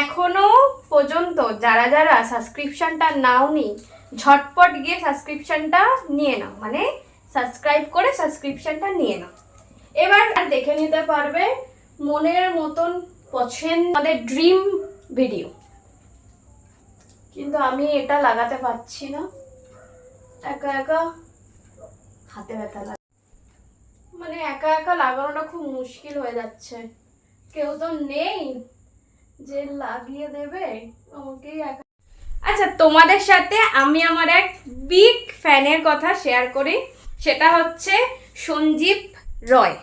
এখনও পর্যন্ত যারা যারা সাবস্ক্রিপশনটা নাও নাওনি, ঝটপট গিয়ে সাবস্ক্রিপশনটা নিয়ে নাও। মানে সাবস্ক্রাইব করে সাবস্ক্রিপশনটা নিয়ে নাও। এবার দেখে নিতে পারবে মনের মতন পছন্দ আমাদের ড্রিম ভিডিও কিন্তু আমি এটা লাগাতে পারছি না। একা একা হাতে ব্যথা লাগে মানে একা একা লাগানোটা খুব মুশকিল হয়ে যাচ্ছে। কেউ তো নেই। যে লাগিয়ে দেবে আমাকেই আচ্ছা তোমাদের সাথে আমি আমার এক বিগ ফ্যানের কথা শেয়ার করি। সেটা হচ্ছে সঞ্জীব রয়।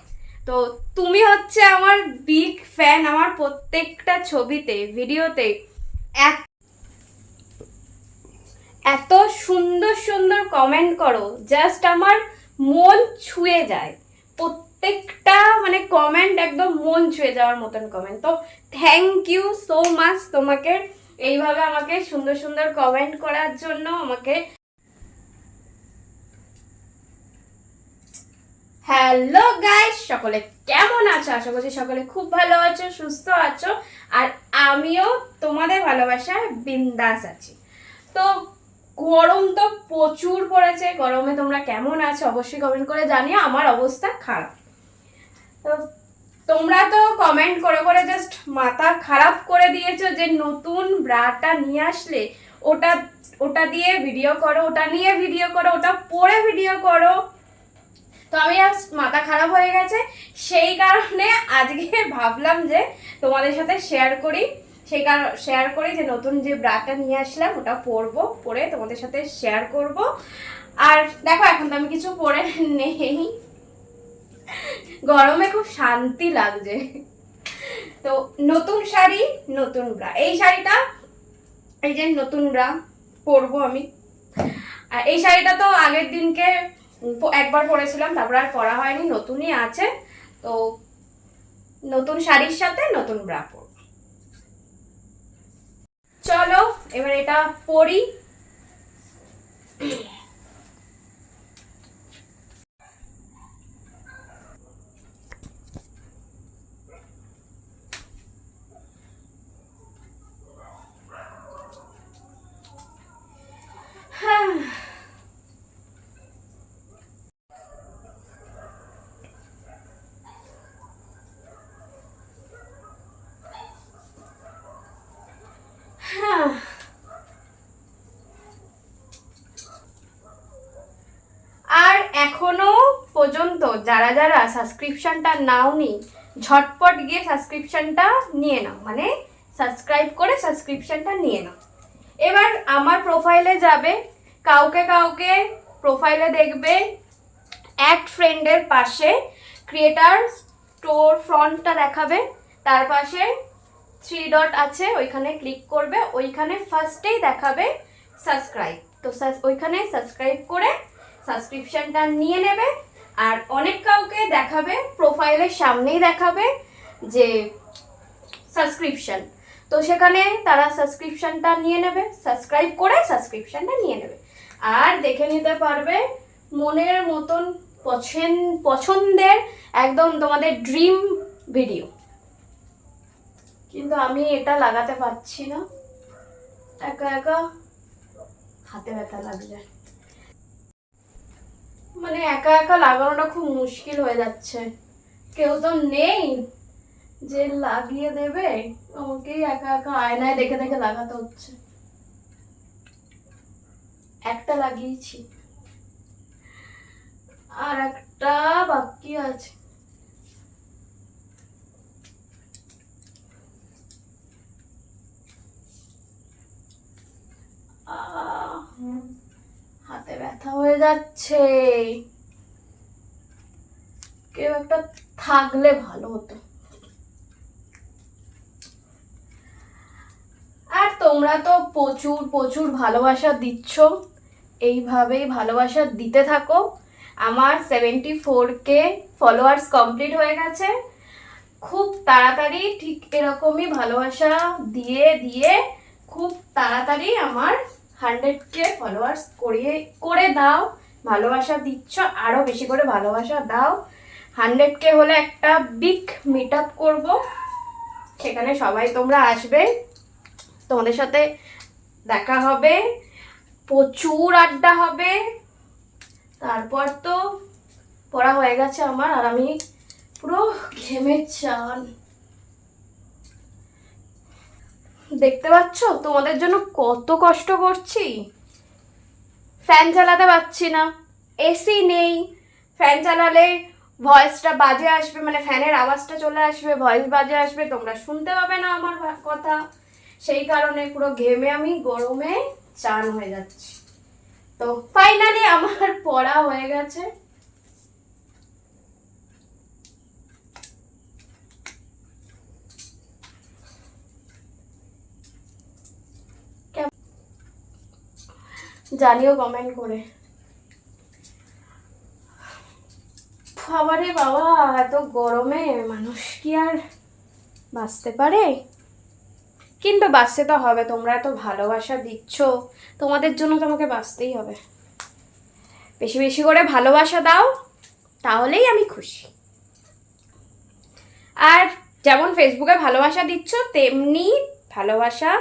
তো তুমি হচ্ছে আমার বিগ ফ্যান আমার প্রত্যেকটা ছবিতে, ভিডিওতে এক এত সুন্দর সুন্দর কমেন্ট করো জাস্ট আমার মন ছুঁয়ে যায়। প্রত্যেকটা মানে কমেন্ট একদম মন ছুঁয়ে যাওয়ার মতন কমেন্ট তো থ্যাংক ইউ সো মাচ তোমাকে এইভাবে আমাকে সুন্দর সুন্দর কমেন্ট করার জন্য আমাকে। হ্যালো গাইস সকলে কেমন আছো? আশা করছি সকলে খুব ভালো আছো, সুস্থ আছো, আর আমিও তোমাদের ভালোবাসায় বিন্দাস আছি। তো গরম তো প্রচুর পড়েছে, গরমে তোমরা কেমন আছো অবশ্যই কমেন্ট করে জানিও, আমার অবস্থা খারাপ। তো তোমরা তো কমেন্ট করে করে জাস্ট মাথা খারাপ করে দিয়েছ যে নতুন ব্রাটা নিয়ে আসলে ওটা ওটা দিয়ে ভিডিও করো, ওটা নিয়ে ভিডিও করো, ওটা পরে ভিডিও করো। তো আমি আজ মাথা খারাপ হয়ে গেছে, সেই কারণে আজকে ভাবলাম যে তোমাদের সাথে শেয়ার করি। সেই কারণ শেয়ার করি যে নতুন যে ব্রাটা নিয়ে আসলাম, ওটা পরবো, পরে তোমাদের সাথে শেয়ার করব। আর দেখো, এখন তো আমি কিছু পরে নেই। গরমে খুব শান্তি লাগছে। তো নতুন শাড়ি, নতুন ব্রা এই শাড়িটা, এই যে নতুন ব্রা পরবো আমি। আর এই শাড়িটা তো আগের দিনকে একবার পরেছিলাম, তারপর আর পরা হয়নি, নতুনই আছে। তো নতুন শাড়ির সাথে নতুন ব্রা পরব। চলো, এবার এটা পরি হ্যাঁ হ্যাঁ আর এখনও পর্যন্ত যারা যারা সাবস্ক্রিপশনটা নাওনি, ঝটপট গিয়ে সাবস্ক্রিপশনটা নিয়ে নাও। মানে সাবস্ক্রাইব করে সাবস্ক্রিপশনটা নিয়ে নাও। এবার আমার প্রোফাইলে যাবে, কাউকে কাউকে প্রোফাইলে দেখবে অ্যাড ফ্রেন্ডের পাশে ক্রিয়েটার স্টোর ফ্রন্টটা দেখাবে, তার পাশে থ্রি ডট আছে, ওইখানে ক্লিক করবে, ওইখানে ফার্স্টেই দেখাবে সাবস্ক্রাইব তো ওইখানে সাবস্ক্রাইব করে সাবস্ক্রিপশনটা নিয়ে নেবে আর অনেক কাউকে দেখাবে প্রোফাইলের সামনেই দেখাবে যে সাবস্ক্রিপশন তো সেখানে তারা সাবস্ক্রিপশনটা নিয়ে নেবে সাবস্ক্রাইব করে সাবস্ক্রিপশনটা নিয়ে নেবে। আর দেখে নিতে পারবে মনের মতন পছন্দ পছন্দের একদম তোমাদের ড্রিম ভিডিও কিন্তু আমি এটা লাগাতে পারছি না। একা একা হাতে ব্যথা লাগছে। মানে একা একা লাগানোটা খুব মুশকিল হয়ে যাচ্ছে। কেউ তো নেই যে লাগিয়ে দেবে। আমাকেই একা একা আয়নায় দেখে দেখে লাগাতে হচ্ছে। একটা লাগিয়েছি। আর একটা বাকি আছে আহ, হাতে ব্যথা হয়ে যাচ্ছে। কেউ একটা থাকলে ভালো হতো। আর তোমরা তো প্রচুর প্রচুর ভালোবাসা দিচ্ছ। এইভাবেই ভালোবাসা দিতে থাকো। আমার seventy four K followers complete হয়ে গেছে। খুব তাড়াতাড়ি ঠিক এরকমই ভালোবাসা দিয়ে দিয়ে খুব তাড়াতাড়ি আমার হান্ড্রেড কে ফলোয়ার্স করিয়ে, করে দাও। ভালোবাসা দিচ্ছ আরও বেশি করে ভালোবাসা দাও। হান্ড্রেড কে হলে একটা বিগ মিট আপ করব। সেখানে সবাই তোমরা আসবে। তোমাদের সাথে দেখা হবে। প্রচুর আড্ডা হবে। তারপর তো পড়া হয়ে গেছে আমার, আর আমি পুরো ঘেমে চান। দেখতে পাচ্ছ? তোমাদের জন্য কত কষ্ট করছি। ফ্যান চালাতে পারছি না। এসি নেই। ফ্যান চালালে ভয়েসটা বাজে আসবে মানে ফ্যানের আওয়াজটা চলে আসবে ভয়েস বাজে আসবে, তোমরা শুনতে পাবে না আমার কথা। সেই কারণে পুরো ঘেমে আমি গরমে চান হয়ে যাচ্ছি। তো ফাইনালি আমার পড়া হয়ে গেছে। জানিও কমেন্ট করে। বাবারে বাবা, এত গরমে মানুষ কি আর বাঁচতে পারে? কিন্তু বাঁচতে তো হবে, তোমরা এত ভালোবাসা দিচ্ছ, তোমাদের জন্য তো আমাকে বাঁচতেই হবে। বেশি বেশি করে ভালোবাসা দাও, তাহলেই আমি খুশি। আর যেমন ফেসবুকে ভালোবাসা দিচ্ছ, তেমনি ভালোবাসা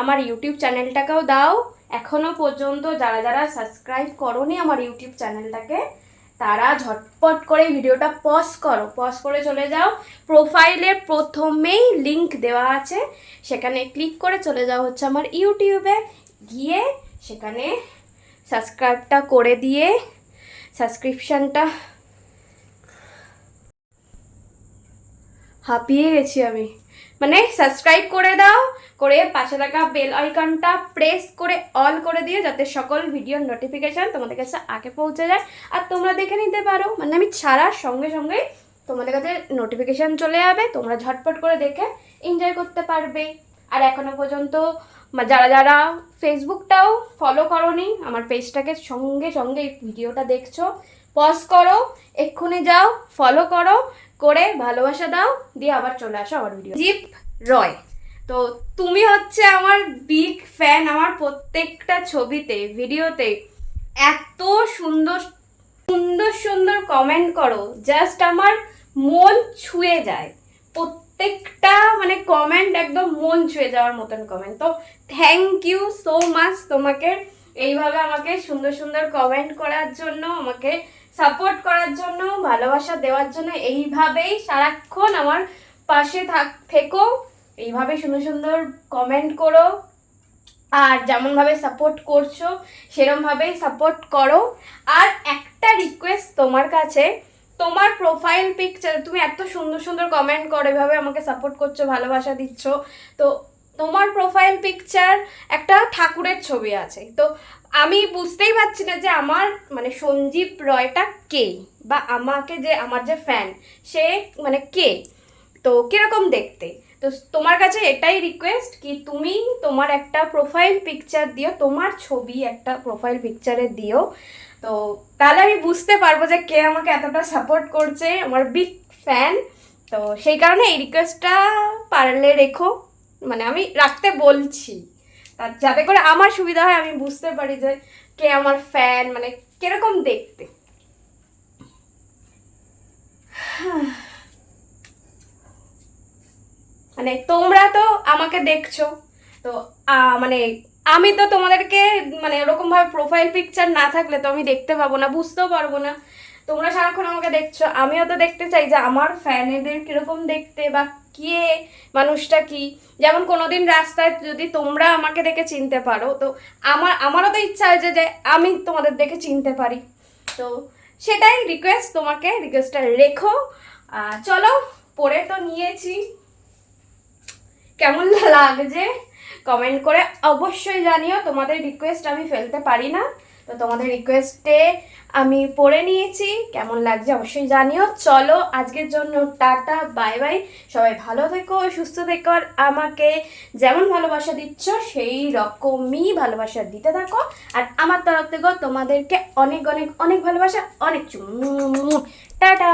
আমার ইউটিউব চ্যানেলটাকেও দাও এখনও পর্যন্ত যারা যারা সাবস্ক্রাইব করনি আমার ইউটিউব চ্যানেলটাকে তারা ঝটপট করে ভিডিওটা পজ করো। পজ করে চলে যাও। প্রোফাইলের প্রথমেই লিংক দেওয়া আছে। সেখানে ক্লিক করে চলে যাও হচ্ছে আমার ইউটিউবে গিয়ে সেখানে সাবস্ক্রাইবটা করে দিয়ে সাবস্ক্রিপশানটা হাঁপিয়ে গেছি আমি। মানে সাবস্ক্রাইব করে দাও, করে পাশে থাকা বেল আইকনটা প্রেস করে অল করে দিও যাতে সকল ভিডিওর নোটিফিকেশান তোমাদের কাছে আগে পৌঁছে যায়। আর তোমরা দেখে নিতে পারো মানে আমি ছাড়ার সঙ্গে সঙ্গে তোমাদের কাছে নোটিফিকেশান চলে যাবে, তোমরা ঝটপট করে দেখে এনজয় করতে পারবে। আর এখনও পর্যন্ত যারা যারা ফেসবুকটাও ফলো করনি, আমার পেজটাকে সঙ্গে সঙ্গে এই ভিডিওটা দেখছ পজ করো, এক্ষুনি যাও ফলো করো করে ভালোবাসা দাও, দিয়ে আবার চলে আসো আমার ভিডিও জিপ রয়, তো তুমি হচ্ছে আমার বিগ ফ্যান আমার প্রত্যেকটা ছবিতে ভিডিওতে এত সুন্দর সুন্দর সুন্দর কমেন্ট করো জাস্ট আমার মন ছুঁয়ে যায়। প্রত্যেকটা মানে কমেন্ট একদম মন ছুঁয়ে যাওয়ার মতন কমেন্ট তো থ্যাংক ইউ সো মাচ তোমাকে, এইভাবে আমাকে সুন্দর সুন্দর কমেন্ট করার জন্য আমাকে সাপোর্ট করার জন্য, ভালোবাসা দেওয়ার জন্য এইভাবেই সারাক্ষণ আমার পাশে থাক, থেকো। এইভাবে সুন্দর সুন্দর কমেন্ট করো। আর যেমনভাবে সাপোর্ট করছ, সেরমভাবেই সাপোর্ট করো। আর একটা রিকোয়েস্ট তোমার কাছে, তোমার প্রোফাইল পিকচার তুমি এত সুন্দর সুন্দর কমেন্ট করো, এভাবে আমাকে সাপোর্ট করছ, ভালোবাসা দিচ্ছ। তো তোমার প্রোফাইল পিকচার একটা ঠাকুরের ছবি আছে। তো আমি বুঝতেই পারছি না যে আমার মানে সঞ্জীব রয়টা কে? বা আমাকে যে, আমার যে ফ্যান সে মানে কে? তো কীরকম দেখতে? তো তোমার কাছে এটাই রিকোয়েস্ট কি তুমি তোমার একটা প্রোফাইল পিকচার দিও, তোমার ছবি একটা প্রোফাইল পিকচারে দিও। তো তাহলে আমি বুঝতে পারব যে কে আমাকে এতটা সাপোর্ট করছে, আমার বিগ ফ্যান তো সেই কারণে এই রিকোয়েস্টটা পারলে রেখো। মানে আমি রাখতে বলছি। তা যাতে করে আমার সুবিধা হয়, আমি বুঝতে পারি যে কে আমার ফ্যান মানে কীরকম দেখতে। মানে তোমরা তো আমাকে দেখছ, তো মানে আমি তো তোমাদেরকে মানে ওরকমভাবে প্রোফাইল পিকচার না থাকলে তো আমি দেখতে পাবো না, বুঝতেও পারব না। তোমরা সারাক্ষণ আমাকে দেখছ, আমিও তো দেখতে চাই যে আমার ফ্যানেদের কীরকম দেখতে বা কে, মানুষটা কি? যেমন কোনোদিন রাস্তায় যদি তোমরা আমাকে দেখে চিনতে পারো, তো আমার, আমারও তো ইচ্ছা আছে যে আমি তোমাদের দেখে চিনতে পারি। তো সেটাই রিকোয়েস্ট তোমাকে রিকোয়েস্টটা রেখো। চলো, পরে তো নিয়েছি। কেমন লাগছে? কমেন্ট করে অবশ্যই জানিও। তোমাদের রিকোয়েস্ট আমি ফেলতে পারি না। তো তোমাদের রিকোয়েস্টে আমি পড়ে নিয়েছি, কেমন লাগছে অবশ্যই জানিও। চলো, আজকের জন্য টাটা, বাই বাই। সবাই ভালো থেকো, সুস্থ থেকো, আর আমাকে যেমন ভালোবাসা দিচ্ছ, সেই রকমই ভালোবাসা দিতে থাকো। আর আমার তরফ থেকেও তোমাদেরকে অনেক অনেক অনেক ভালোবাসা, অনেক চুম টাটা!